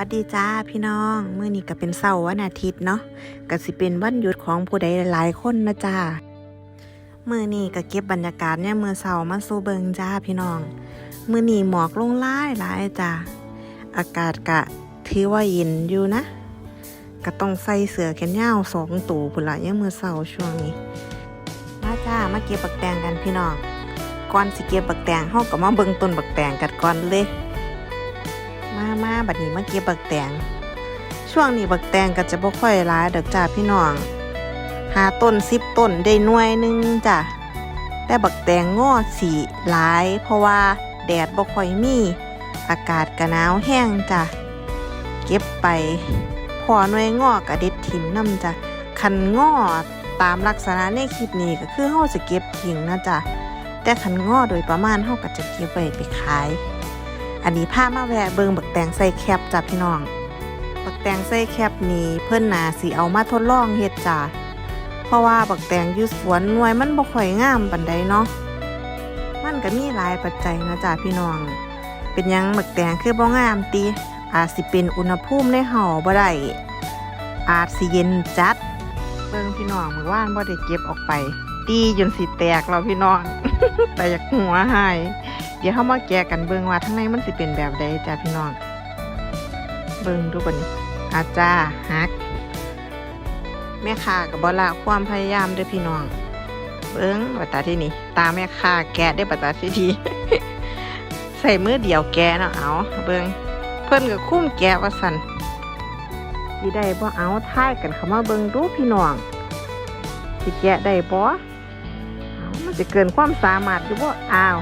วัสดีจ้าพี่น้องเมื้อนี้ก็เป็นเสาร์วันอาทิตย์เนาะก็สิเป็นวันหยุดของผู้ใดหลายๆคนนะจ้ามื้อนี้ก็เก็บบรรยากาศเนี่ยามมื้อเสาร์มาสู่เบิงจ้าพี่น้องเมื้อนี้หมอกลงหลายหลายจ้าอากาศกะถือว่าเย็นอยู่นะก็ต้องใส่เสื้อแขนยาวสองตัวพุ่นละเนี่ยามมื้อเสาร์ช่วงนี้มาจ้ามาเก็บบักแตงกันพี่น้องก่อนสิเก็บบักแตงเฮาก็มาเบิงต้นบักแตงกันก่อนเลย มาบัดนี้มาเก็บบักแตง ช่วงนี้บักแตงก็จะบ่ค่อยหลายดอกจ้าพี่น้อง หาต้นสิบต้นได้หน่วยหนึงจ้ะ แต่บักแตงงอสีหลาย เพราะว่าแดดบ่ค่อยมี อากาศก็หนาวแห้งจ้ะ เก็บไป พอหน่วยงอกระเด็ดถิ่มน้ำจ้ะ คันงอตามลักษณะในคลิปนี้ก็คือเฮาจะเก็บทิ้งนะจ้ะ แต่คันงอโดยประมาณเฮาก็จะเก็บไว้ไปขาย อันนี้พามาแวะเบิงบักแตงใส่แคปจ้ะพี่น้อง บักแตงใส่แคปนี้เพิ่นนาสิเอามาทดลองเฮ็ดจ้ะเพราะว่าบักแตงอยู่สวนหน่วยมันบ่ค่อยงามปานใดเนาะ มันก็มีหลายปัจจัยนะจ้ะพี่น้อง เป็นยังบักแตงคือบ่งามติอาจสิเป็นอุณหภูมิในห่าบ่ได้อาจสิเย็นจัด เบิ่งพี่น้องเมื่อว่านบ่ได้เก็บออกไป ตีจนสิแตกแล้วพี่น้องแต่อยากหัวหาย เดี๋ยวเข้ามาแกะกันเบิ่งว่าทั้งในมันสิเป็นแบบใดจ้าพี่น้อง เบิ่งดูก่อนนี่อาจาฮัก แม่ค้ากับบละความพยายามด้อพี่น้อง เบิ่งปัตตาที่นี่ ตาแม่ค้าแกะได้ปัตตาที่ทีใส่มือเดียวแกะเนาะเอาเบิ่งเพิ่นก็คุ้มแกะว่าสั่นสิได้บ่เอาท้ายกันเข้ามาเบิ่งดูพี่น้องสิแกะได้บ่เอมันจะเกินความสามารถอยู่บ่อ้าว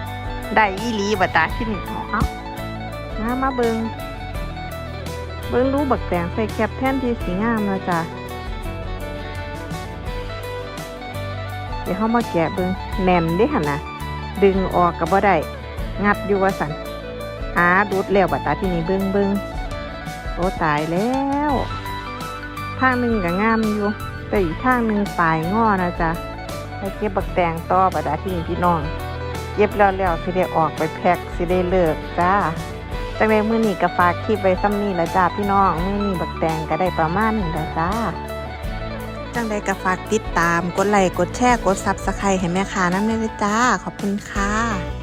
ได้อีหลีบัตาที่นี่เอาเอามามาเบิงเบิงรู้บักแตงใส่แคปแท่นที่สีงามแล้วจ้ะเดี๋ยวเขามาแกะเบิงแหนมเด้หันนะดึงออกก็บ่ได้งัดอยู่ว่าสันอาดูดแล้วบัตาที่นี่เบิงเบิงโอ้ตายแล้วทางหนึ่งก็งามอยู่แต่อีกทางหนึ่งปลายงอนะจ๊ะไปเก็บบักแตงต่อบัตาที่นี่พี่น้อง เย็บแล้วแล้วสิได้ออกไปแพ็คสิได้เลิกจ้าจังใดมื้อนี้ก็ฝากคลิปไว้ซ้ำนี้ละจ้าพี่น้องมื้อนี้บักแตงก็ได้ประมาณนี้ละจ้าจังใดก็ฝากติดตามกดไลค์กดแชร์กดซับสไครต์ให้แม่ค้านำด้วยนะจ้าขอบคุณค่ะ